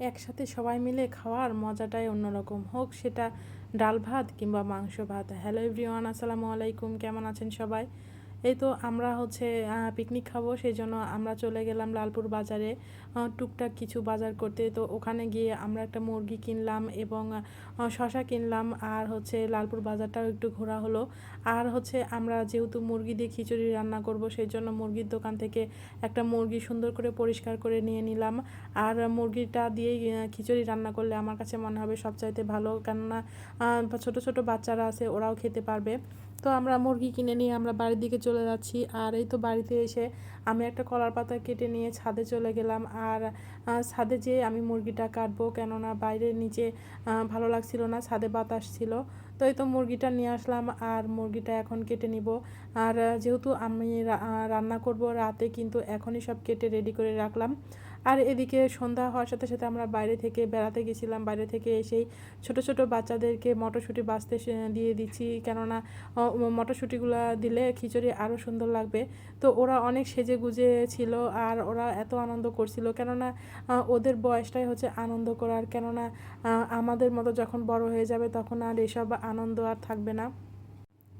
একসাথে সবাই মিলে খাওয়ার মজাটাই অন্যরকম। হোক সেটা ডাল ভাত কিংবা মাংস ভাত। হ্যালো এভরিওয়ান আসসালামু আলাইকুম। কেমন আছেন সবাই? এই তো আমরা হচ্ছে পিকনিক খাব সেই জন্য আমরা চলে গেলাম লালপুর বাজারে। টুকটাক কিছু বাজার করতে। তো ওখানে গিয়ে আমরা একটা মুরগি কিনলাম এবং শশা কিনলাম আর হচ্ছে লালপুর বাজারটাও একটু ঘোরা হলো। আর হচ্ছে আমরা যেহেতু মুরগি দিয়ে খিচুড়ি রান্না করব সেই জন্য মুরগির দোকান থেকে একটা মুরগি সুন্দর করে পরিষ্কার করে নিয়ে নিলাম। আর মুরগিটা দিয়েই খিচুড়ি রান্না করলে আমার কাছে মনে হবে সবচাইতে ভালো। কেননা ছোট ছোট বাচ্চারা আছে, ওরাও খেতে পারবে। তো আমরা মুরগি কিনে নিয়ে আমরা বাড়ির দিকে চলে যাচ্ছি। আর এই তো বাড়িতে এসে আমি একটা কলার পাতা কেটে নিয়ে ছাদে চলে গেলাম। আর ছাদে যেয়ে আমি মুরগিটা কাটবো কেননা বাইরে নিচে ভালো লাগছিল না, ছাদে বাতাস ছিল। তো এই তো মুরগিটা নিয়ে আসলাম আর মুরগিটা এখন কেটে নিব। আর, যেহেতু আমি রান্না করব রাতে, কিন্তু এখনই সব কেটে রেডি করে রাখলাম। আর এদিকে সন্ধ্যা হওয়ার সাথে সাথে আমরা বাইরে থেকে বেড়াতে গেছিলাম। বাইরে থেকে এসেই ছোট ছোট বাচ্চাদেরকে মটরশুঁটি বাঁচতে দিয়ে দিচ্ছি। কেননা মটরশুঁটিগুলো দিলে খিচুড়ি আরও সুন্দর লাগবে। তো ওরা অনেক সেজে গুজে ছিল আর ওরা এত আনন্দ করছিল। কেননা ওদের বয়সটাই হচ্ছে আনন্দ করার। কেননা আমাদের মতো যখন বড় হয়ে যাবে তখন আর এসব আনন্দ আর থাকবে না।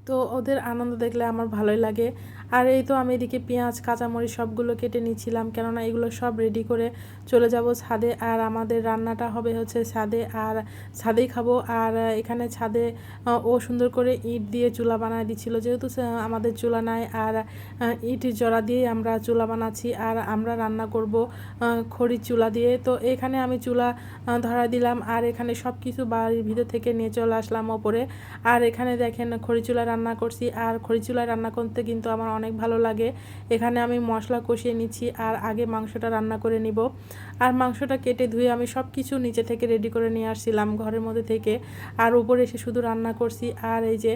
তো ওদের আনন্দ দেখলে আমার ভালোই লাগে। আর এই তো আমি এদিকে পেঁয়াজ, কাঁচামরিচ সবগুলো কেটে নিচ্ছিলাম, কেননা এগুলো সব রেডি করে চলে যাব ছাদে। আর আমাদের রান্নাটা হবে হচ্ছে ছাদে, আর ছাদেই খাব। আর এখানে ছাদে ও সুন্দর করে ইট দিয়ে চুলা বানায় দিচ্ছিল। যেহেতু আমাদের চুলা নাই, আর ইট জড়া দিয়েই আমরা চুলা বানাচ্ছি, আর আমরা রান্না করব খড়ির চুলা দিয়ে। তো এখানে আমি চুলা ধরা দিলাম, আর এখানে সব কিছু বাড়ির ভিতর থেকে নিয়ে চলে আসলাম ওপরে। আর এখানে দেখেন খড়ি চুলায় রান্না করছি আর খড়ি চুলায় রান্না করতে কিন্তু আমার অনেক ভালো লাগে। এখানে আমি মশলা কষিয়ে নিচ্ছি আর আগে মাংসটা রান্না করে নিব। আর মাংসটা কেটে ধুয়ে আমি সব কিছু নিচে থেকে রেডি করে নিয়ে আসছিলাম ঘরের মধ্যে থেকে। আর উপরে এসে শুধু রান্না করছি আর এই যে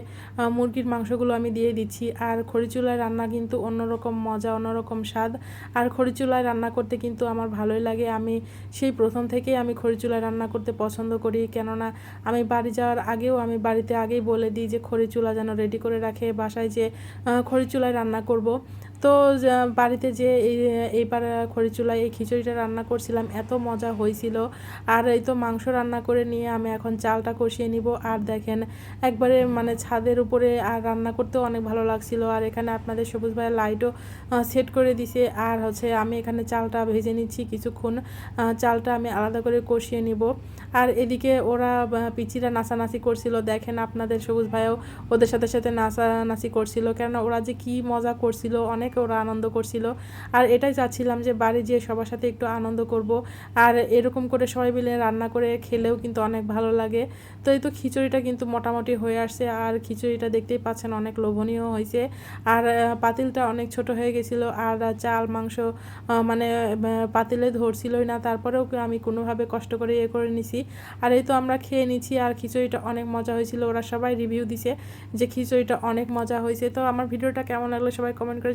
মুরগির মাংসগুলো আমি দিয়ে দিচ্ছি। আর খড়ি চুলায় রান্না কিন্তু অন্যরকম মজা, অন্যরকম স্বাদ। আর খড়ি চুলায় রান্না করতে কিন্তু আমার ভালোই লাগে। আমি সেই প্রথম থেকেই আমি খড়ি চুলায় রান্না করতে পছন্দ করি। কেননা আমি বাড়ি যাওয়ার আগেও আমি বাড়িতে আগেই বলে দিই যে খড়ি চুলা যেন রেডি করে রাখে বাসায় যে খড়ি চুলায় রান্না করব। তো বাড়িতে যে এই এইবার খড়ি চুলায় এই খিচুড়িটা রান্না করছিলাম, এত মজা হয়েছিল। আর এই তো মাংস রান্না করে নিয়ে আমি এখন চালটা কষিয়ে নিব। আর দেখেন, একবারে মানে ছাদের উপরে আর রান্না করতেও অনেক ভালো লাগছিল। আর এখানে আপনাদের সবুজ ভাইয়ের লাইটও সেট করে দিছে। আর হচ্ছে আমি এখানে চালটা ভেজে নিচ্ছি কিছুক্ষণ। চালটা আমি আলাদা করে কষিয়ে নিব। আর এদিকে ওরা পিচিরা নাচানাচি করছিল। দেখেন আপনাদের সবুজ ভাইও ওদের সাথে সাথে নাচানাচি করছিল। কেননা ওরা যে কি মজা করছিল, অনেক ওরা আনন্দ করছিল। আর এটাই চাচ্ছিলাম যে বাড়ি যেয়ে সবার সাথে একটু আনন্দ করব। আর এরকম করে সবাই মিলে রান্না করে খেলেও কিন্তু অনেক ভালো লাগে। তো এই তো খিচুড়িটা কিন্তু মোটামুটি হয়ে আসছে। আর খিচুড়িটা দেখতেই পাচ্ছেন অনেক লোভনীয় হয়েছে। আর পাতিলটা অনেক ছোট হয়ে গেছিল। আর চাল, মাংস মানে পাতিলে ধরছিলই না। তারপরেও আমি কোনোভাবে কষ্ট করে ইয়ে করে নিছি। আর এই তো আমরা খেয়ে নিচ্ছি। আর খিচুড়িটা অনেক মজা হয়েছিল। ওরা সবাই রিভিউ দিছে যে খিচুড়িটা অনেক মজা হয়েছে। তো আমার ভিডিওটা কেমন লাগল সবাই কমেন্ট করে